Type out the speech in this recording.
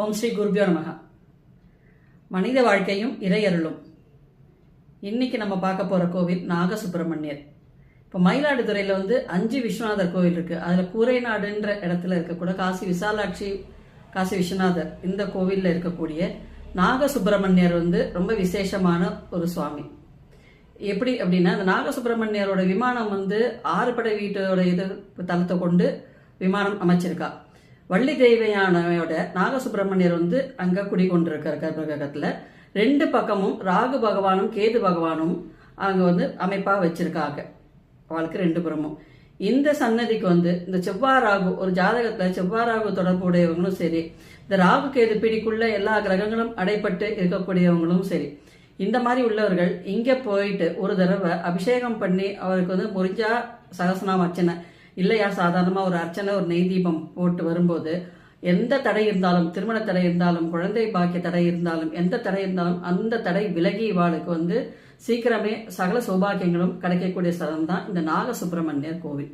ஓம் ஸ்ரீ குருபியோ நமக. மனித வாழ்க்கையும் இறையருளும். இன்னைக்கு நம்ம பார்க்க போகிற கோவில் நாகசுப்பிரமணியர் இப்போ மயிலாடுதுறையில் வந்து அஞ்சு விஸ்வநாதர் கோவில் இருக்குது அதில் கூரைநாடுன்ற இடத்துல இருக்கக்கூட காசி விசாலாட்சி காசி விஸ்வநாதர் இந்த கோவிலில் இருக்கக்கூடிய நாகசுப்பிரமணியர் வந்து ரொம்ப விசேஷமான ஒரு சுவாமி. எப்படி அப்படின்னா அந்த நாகசுப்பிரமணியரோட விமானம் வந்து ஆறு படை வீட்டோட இது தளத்தை கொண்டு விமானம் அமைச்சிருக்கா. வள்ளி தெய்வையானவையோட நாகசுப்பிரமணியர் வந்து அங்கே குடிகொண்டிருக்கார் கர்ப்பகிரகத்தில். ரெண்டு பக்கமும் ராகு பகவானும் கேது பகவானும் அங்கே வந்து அமைப்பாக வச்சிருக்காங்க. அவளுக்கு ரெண்டு புறமும். இந்த சன்னதிக்கு வந்து இந்த செவ்வாய் ராகு ஒரு ஜாதகத்தில் செவ்வாய் ராகு தொடர்புடையவங்களும் சரி இந்த ராகு கேது பிடிக்குள்ள எல்லா கிரகங்களும் அடைப்பட்டு இருக்கக்கூடியவங்களும் சரி இந்த மாதிரி உள்ளவர்கள் இங்கே போயிட்டு ஒரு தடவை அபிஷேகம் பண்ணி அவருக்கு வந்து முறிஞ்சா சகசனம் வச்சனை இல்லையா? சாதாரணமாக ஒரு அர்ச்சனை ஒரு நெய் தீபம் போட்டு வரும்போது எந்த தடை இருந்தாலும் திருமண தடை இருந்தாலும் குழந்தை பாக்கிய தடை இருந்தாலும் எந்த தடை இருந்தாலும் அந்த தடை விலகி இவாளுக்கு வந்து சீக்கிரமே சகல சௌபாகியங்களும் கிடைக்கக்கூடிய ஸ்தலம் தான் இந்த நாக சுப்பிரமணியர் கோவில்.